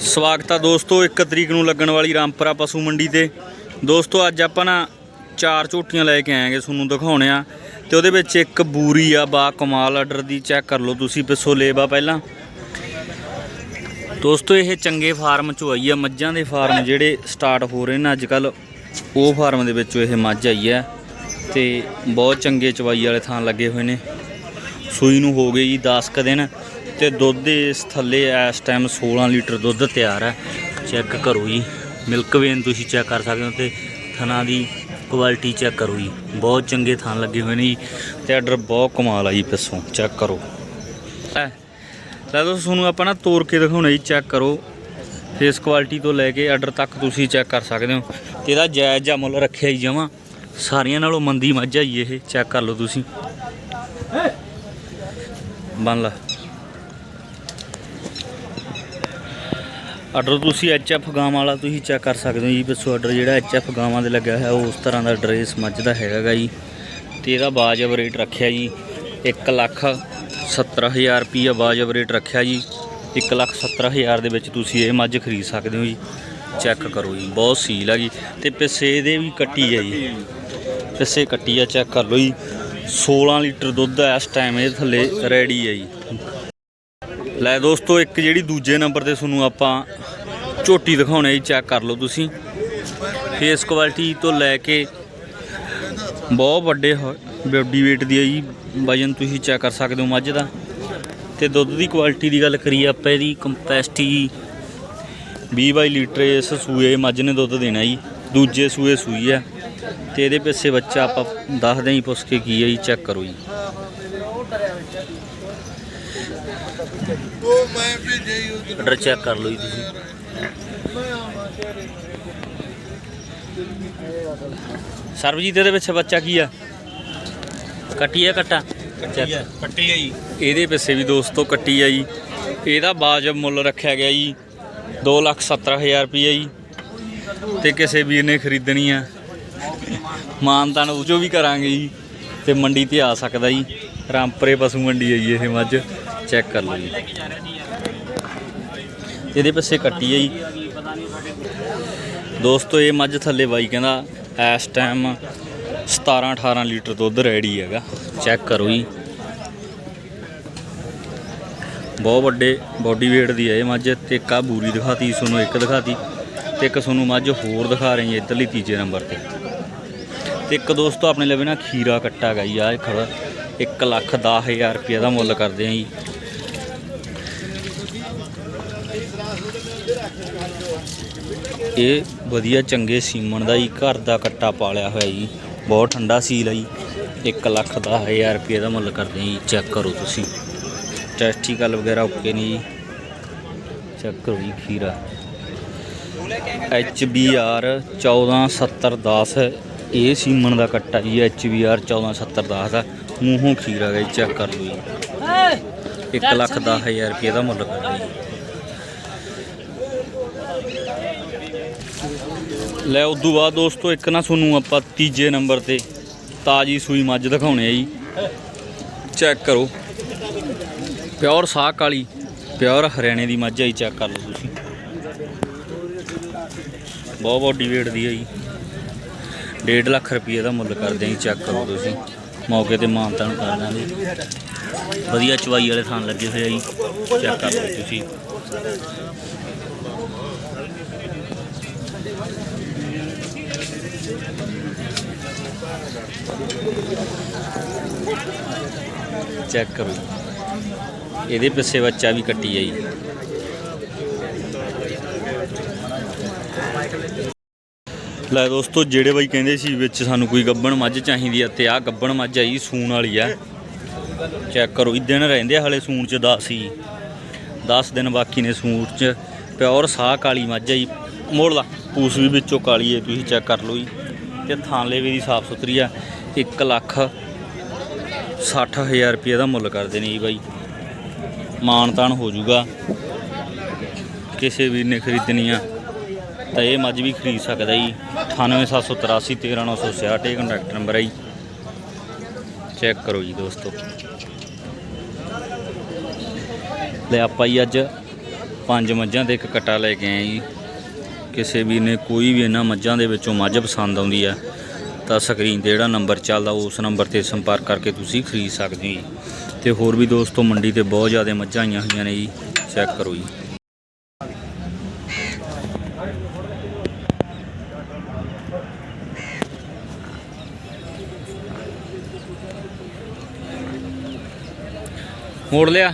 ਸਵਾਗਤ ਆ ਦੋਸਤੋ 1 ਤਰੀਕ ਨੂੰ ਲੱਗਣ ਵਾਲੀ ਰਾਮਪੁਰਾ ਪਸ਼ੂ ਮੰਡੀ ਤੇ। ਦੋਸਤੋ, ਅੱਜ ਆਪਾਂ ਨਾ ਚਾਰ ਝੋਟੀਆਂ ਲੈ ਕੇ ਆਏਗੇ ਤੁਹਾਨੂੰ ਦਿਖਾਉਣੇ ਆ। ਤੇ ਉਹਦੇ ਵਿੱਚ ਇੱਕ ਬੂਰੀ ਆ, ਬਾ ਕਮਾਲ ਆਰਡਰ ਦੀ, ਚੈੱਕ ਕਰ ਲਓ ਤੁਸੀਂ ਪਿੱਛੋਂ ਲੇਬਾ ਪਹਿਲਾਂ। ਦੋਸਤੋ, ਇਹ ਚੰਗੇ ਫਾਰਮ ਚੋਂ ਆਈ ਆ, ਮੱਝਾਂ ਦੇ ਫਾਰਮ ਜਿਹੜੇ ਸਟਾਰਟ ਹੋ ਰਹੇ ਨੇ ਅੱਜ ਕੱਲ ਉਹ ਫਾਰਮ ਦੇ ਵਿੱਚੋਂ ਇਹ ਮੱਝ ਆਈ ਆ। ਤੇ ਬਹੁਤ ਚੰਗੇ ਚਵਾਈ ਵਾਲੇ ਥਾਂ ਲੱਗੇ ਹੋਏ ਨੇ। ਸੂਈ ਨੂੰ ਹੋ ਗਏ ਜੀ 10 ਕ ਦਿਨ। ਤੇ ਦੁੱਧ ਇਸ ਥੱਲੇ ਇਸ ਟਾਈਮ 16 ਲੀਟਰ ਦੁੱਧ ਤਿਆਰ ਹੈ ਚੈੱਕ ਕਰੋ ਜੀ। ਮਿਲਕ ਵੇਨ ਤੁਸੀਂ ਚੈੱਕ ਕਰ ਸਕਦੇ ਹੋ ਤੇ ਥਣਾ ਦੀ ਕੁਆਲਿਟੀ ਚੈੱਕ ਕਰੋ ਜੀ। ਬਹੁਤ ਚੰਗੇ ਥਾਂ ਲੱਗੇ ਹੋਏ ਨੇ ਜੀ ਤੇ ਆਰਡਰ ਬਹੁਤ ਕਮਾਲ ਆ ਜੀ ਪਿੱਛੋਂ। ਚੈੱਕ ਕਰੋ। ਲੈ ਲੈ ਦੋਸਤੋ ਤੁਹਾਨੂੰ ਆਪਾਂ ਨਾ ਤੋੜ ਕੇ ਦਿਖਾਉਣਾ ਜੀ ਚੈੱਕ ਕਰੋ। ਫੇਸ ਕੁਆਲਿਟੀ ਤੋਂ ਲੈ ਕੇ ਆਰਡਰ ਤੱਕ ਤੁਸੀਂ ਚੈੱਕ ਕਰ ਸਕਦੇ ਹੋ। ਤੇ ਇਹਦਾ ਜਾਇਜ਼ ਜਿਹਾ ਮੁੱਲ ਰੱਖਿਆ ਜੀ ਜਮਾਂ। ਸਾਰੀਆਂ ਨਾਲੋਂ ਮੰਦੀ ਮੱਝ ਆ ਜੀ ਇਹ। ਚੈੱਕ ਕਰ ਲਓ ਤੁਸੀਂ। ਬਣ ਲਾ। ਆਰਡਰ ਤੁਸੀਂ ਐਚਐਫ ਗਾਂ ਵਾਲਾ ਤੁਸੀਂ ਚੈੱਕ ਕਰ ਸਕਦੇ ਹੋ ਜੀ ਪਿੱਛੋਂ ਆਰਡਰ ਜਿਹੜਾ ਐਚਐਫ ਗਾਵਾਂ ਦੇ ਲੱਗਿਆ ਹੈ ਉਹ ਉਸ ਤਰ੍ਹਾਂ ਦਾ ਡਰੇਸ ਮੱਝ ਦਾ ਹੈਗਾਗਾ ਜੀ। ਤੇ ਇਹਦਾ ਬਾਜਬ ਰੇਟ ਰੱਖਿਆ ਜੀ 1 ਲੱਖ 70000 ਰੁਪਈਆ ਬਾਜਬ ਰੇਟ ਰੱਖਿਆ ਜੀ। 1 ਲੱਖ 70000 ਦੇ ਵਿੱਚ ਤੁਸੀਂ ਇਹ ਮੱਝ ਖਰੀਦ ਸਕਦੇ ਹੋ ਜੀ। ਚੈੱਕ ਕਰੋ ਜੀ, ਬਹੁਤ ਸੀਲ ਆ ਜੀ। ਤੇ ਪਿੱਛੇ ਇਹਦੇ ਵੀ ਕੱਟੀ ਹੈ ਜੀ। ਪਿੱਛੇ ਕੱਟੀ ਆ ਚੈੱਕ ਕਰ ਲਓ ਜੀ। 16 ਲੀਟਰ ਦੁੱਧ ਇਸ ਟਾਈਮ ਇਹ ਥੱਲੇ ਰੈਡੀ ਹੈ ਜੀ। ਲੈ ਦੋਸਤੋ, ਇੱਕ ਜਿਹੜੀ ਦੂਜੇ ਨੰਬਰ ਤੇ ਤੁਹਾਨੂੰ ਆਪਾਂ ਝੋਟੀ ਦਿਖਾਉਣੇ ਜੀ ਚੈੱਕ ਕਰ ਲਓ ਤੁਸੀਂ। ਫੇਸ ਕੁਆਲਿਟੀ ਤੋਂ ਲੈ ਕੇ ਬਹੁਤ ਵੱਡੇ ਬੋਡੀ weight ਦੀ ਹੈ ਜੀ। ਵਜਨ ਤੁਸੀਂ ਚੈੱਕ ਕਰ ਸਕਦੇ ਹੋ ਮੱਝ ਦਾ। ਤੇ ਦੁੱਧ ਦੀ ਕੁਆਲਿਟੀ ਦੀ ਗੱਲ ਕਰੀਏ ਆਪਾਂ ਇਹਦੀ ਕੰਪੈਸਟੀ 20 ਬਾਈ ਲੀਟਰ ਇਸ ਸੂਏ, ਮੱਝ ਨੇ ਦੁੱਧ ਦੇਣਾ ਜੀ। ਦੂਜੇ ਸੂਏ ਸੂਈ ਹੈ ਤੇ ਇਹਦੇ ਪਿੱਛੇ ਬੱਚਾ ਆਪਾਂ ਦੱਸਦੇ ਹੀ ਪੁੱਛ ਕੇ ਕੀ ਹੈ ਜੀ ਚੈੱਕ ਕਰੋ ਜੀ। ਉਹ ਮੈਂ ਭੇਜਿਆ ਹੀ ਉਹ ਆਰਡਰ ਚੈੱਕ ਕਰ ਲਓ ਜੀ ਤੁਸੀਂ। ਸਰਬਜੀਤ ਇਹਦੇ ਵਿੱਚ ਬੱਚਾ ਕੀ ਆ? ਕੱਟੀ ਆ ਕੱਟਾ? ਕੱਟੀ ਆਈ ਇਹਦੇ ਪਿੱਛੇ ਵੀ ਦੋਸਤੋ ਕੱਟੀ ਆ ਜੀ। ਇਹਦਾ ਬਾਜਬ ਮੁੱਲ ਰੱਖਿਆ ਗਿਆ ਜੀ 217000 ਰੁਪਏ ਜੀ। ਤੇ ਕਿਸੇ ਵੀਰ ਨੇ ਖਰੀਦਣੀ ਆ। ਮਾਨਤਾਨ ਉਹ 'ਚੋਂ ਵੀ ਕਰਾਂਗੇ ਜੀ ਤੇ ਮੰਡੀ ਤੇ ਆ ਸਕਦਾ ਜੀ। ਰਾਮਪੁਰੇ ਪਸ਼ੂ ਮੰਡੀ ਜੀ ਇਹ ਮੱਝ। ਚੈੱਕ ਕਰ ਲਓ ਜੀ। ਇਹਦੇ ਪਿੱਛੇ ਕੱਟੀ ਹੈ ਜੀ। ਦੋਸਤੋ, ਇਹ ਮੱਝ ਥੱਲੇ ਬਾਈ ਕਹਿੰਦਾ, ਇਸ ਟਾਈਮ 17 18 ਲੀਟਰ ਦੁੱਧ ਰੈਡੀ ਹੈਗਾ। ਚੈੱਕ ਕਰੋ ਜੀ। ਬਹੁਤ ਵੱਡੇ ਬੋਡੀ weight ਦੀ ਹੈ ਇਹ ਮੱਝ। ਤੇ ਇੱਕ ਆਹ ਬੂਰੀ ਦਿਖਾਤੀ, ਤੁਹਾਨੂੰ ਇੱਕ ਦਿਖਾਤੀ, ਤੇ ਇੱਕ ਤੁਹਾਨੂੰ ਮੱਝ ਹੋਰ ਦਿਖਾ ਰਹੀ ਹੈ ਇੱਧਰਲੀ ਤੀਜੇ ਨੰਬਰ ਤੇ। ਤੇ ਇੱਕ ਦੋਸਤੋ, ਆਪਣੇ ਲਵੇ ਨਾ ਖੀਰਾ ਕੱਟਾ ਹੈਗਾ ਜੀ, ਆਹ ਖੜਾ 1 ਲੱਖ 10000 ਰੁਪਏ ਦਾ ਮੁੱਲ ਕਰਦੇ ਆ ਜੀ। ਇਹ ਵਧੀਆ ਚੰਗੇ ਸੀਮਣ ਦਾ ਹੀ ਘਰ ਦਾ ਕੱਟਾ ਪਾਲਿਆ ਹੋਇਆ ਜੀ। ਬਹੁਤ ਠੰਡਾ ਸੀਲ ਹੈ ਜੀ। 1 ਲੱਖ 10000 ਰੁਪਏ ਦਾ ਮੁੱਲ ਕਰਦੇ ਜੀ। ਚੈੱਕ ਕਰੋ ਤੁਸੀਂ। ਟੈਸਟੀਕਲ ਵਗੈਰਾ ਓਕੇ ਨਹੀਂ ਜੀ। ਚੈੱਕ ਕਰੋ ਜੀ ਖੀਰਾ। ਐਚ ਬੀ ਆਰ 147010 ਇਹ ਸੀਮਨ ਦਾ ਕੱਟਾ ਜੀ। ਐਚ ਬੀ ਆਰ 147010 ਦਾ। ਮੂੰਹੋਂ ਖੀਰਾ ਗਈ। ਚੈੱਕ ਕਰ ਲਓ ਜੀ। 1 ਲੱਖ 10000 ਰੁਪਏ ਦਾ ਮੁੱਲ ਕਰਦਾ ਜੀ ਲੈ ਉਦੋਂ ਬਾਅਦ ਦੋਸਤੋ, ਇੱਕ ਨਾ ਤੁਹਾਨੂੰ ਆਪਾਂ ਤੀਜੇ ਨੰਬਰ ਤੇ ਤਾਜੀ ਸੂਈ ਮੱਝ ਦਿਖਾਉਣੇ ਆ ਜੀ। ਚੈੱਕ ਕਰੋ। ਪਿਓਰ ਸਾਕ ਕਾਲੀ ਪਿਓਰ ਹਰਿਆਣੇ ਦੀ ਮੱਝ ਆ ਜੀ, ਚੈੱਕ ਕਰ ਲਓ ਤੁਸੀਂ। ਬਹੁਤ ਬੋਡੀ weight ਦੀ ਹੈ ਜੀ। 1.5 ਲੱਖ ਰੁਪਏ ਦਾ ਮੁੱਲ ਕਰਦੇ ਆ ਜੀ, ਚੈੱਕ ਕਰੋ ਤੁਸੀਂ। ਮੌਕੇ ਤੇ ਮਾਨਤਾਨ ਕਰ ਦਾਂਗੇ ਵਧੀਆ ਚਵਾਈ ਵਾਲੇ ਥਾਂ ਲੱਗੇ ਹੋਏ ਆ ਜੀ। ਚੈੱਕ ਕਰ ਲਓ ਤੁਸੀਂ। ਚੈੱਕ ਕਰੋ। ਇਹਦੇ ਪਿੱਛੇ ਬੱਚਾ ਵੀ ਕੱਟੀ ਆ ਜੀ। ਲੈ ਦੋਸਤੋ, ਜਿਹੜੇ ਬਾਈ ਕਹਿੰਦੇ ਸੀ ਵਿੱਚ ਸਾਨੂੰ ਕੋਈ ਗੱਬਣ ਮੱਝ ਚਾਹੀਦੀ ਆ ਤੇ ਆਹ ਗੱਬਣ ਮੱਝ ਆਈ ਸੂਣ ਵਾਲੀ ਆ। ਚੈੱਕ ਕਰੋ ਇਹ ਦਿਨ ਰਹਿੰਦੇ ਆ ਹਲੇ ਸੂਣ ਚ 10 ਹੀ। 10 ਦਿਨ ਬਾਕੀ ਨੇ ਸੂਣ ਚ। ਪਿਓਰ ਸਾਹ ਕਾਲੀ ਮੱਝ ਆ ਜੀ। ਮੋੜ ਲਾ ਪੂਸ ਵੀ ਵਿੱਚੋਂ ਕਾਲੀ ਹੈ ਤੁਸੀਂ ਚੈੱਕ ਕਰ ਲਓ ਜੀ। ਤੇ ਥਾਂਲੇ ਵੀ ਦੀ ਸਾਫ਼ ਸੁਥਰੀ ਆ। 1 ਲੱਖ 60000 ਰੁਪਏ ਦਾ ਮੁੱਲ ਕਰਦੇ ਨੇ ਜੀ ਬਾਈ। ਮਾਨ ਤਾਨ ਹੋ ਜਾਊਗਾ। ਕਿਸੇ ਵੀਰ ਨੇ ਖਰੀਦਣੀ ਆ। ਤਾਂ ਇਹ ਮੱਝ ਵੀ ਖਰੀਦ ਸਕਦਾ ਜੀ। 98783 13966 ਇਹ ਕੰਟੈਕਟ ਨੰਬਰ ਹੈ ਜੀ। ਚੈੱਕ ਕਰੋ ਜੀ ਦੋਸਤੋ। ਲੈ ਆਪਾਂ ਜੀ ਅੱਜ ਪੰਜ ਮੱਝਾਂ ਤੇ ਇੱਕ ਕਟਾ ਲੈ ਕੇ ਆਏ ਜੀ। ਕਿਸੇ ਵੀ ਨੇ ਕੋਈ ਵੀ ਇਹਨਾਂ ਮੱਝਾਂ ਦੇ ਵਿੱਚੋਂ ਮੱਝ ਪਸੰਦ ਆਉਂਦੀ ਆ, ਤਾਂ ਸਕਰੀਨ ਤੇ ਜਿਹੜਾ ਨੰਬਰ ਚੱਲਦਾ, ਉਸ ਨੰਬਰ ਤੇ ਸੰਪਰਕ ਕਰਕੇ ਤੁਸੀਂ ਖਰੀਦ ਸਕਦੇ ਹੋ ਜੀ। ਤੇ ਹੋਰ ਵੀ ਦੋਸਤੋ, ਮੰਡੀ ਤੇ ਬਹੁਤ ਜ਼ਿਆਦਾ ਮੱਝਾਂ ਆਈਆਂ ਹੋਈਆਂ ਨੇ ਜੀ। ਚੈੱਕ ਕਰੋ ਜੀ। ਮੋੜ ਲਿਆ।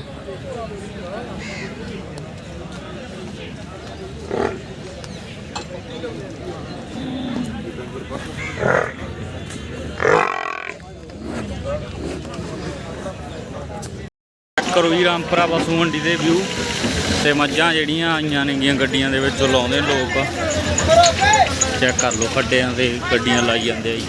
ਚੈੱਕ ਕਰੋ ਜੀ ਰਾਮਪੁਰਾ ਪਸ਼ੂ ਮੰਡੀ ਦੇ ਵਿਊ ਤੇ ਮੱਝਾਂ ਜਿਹੜੀਆਂ ਆਈਆਂ ਨੇਗੀਆਂ ਗੱਡੀਆਂ ਦੇ ਵਿੱਚੋਂ ਲਾਉਂਦੇ ਲੋਕ। ਚੈੱਕ ਕਰ ਲਓ ਖੱਡਿਆਂ ਤੇ ਗੱਡੀਆਂ ਲਾਈ ਜਾਂਦੇ ਆ ਜੀ।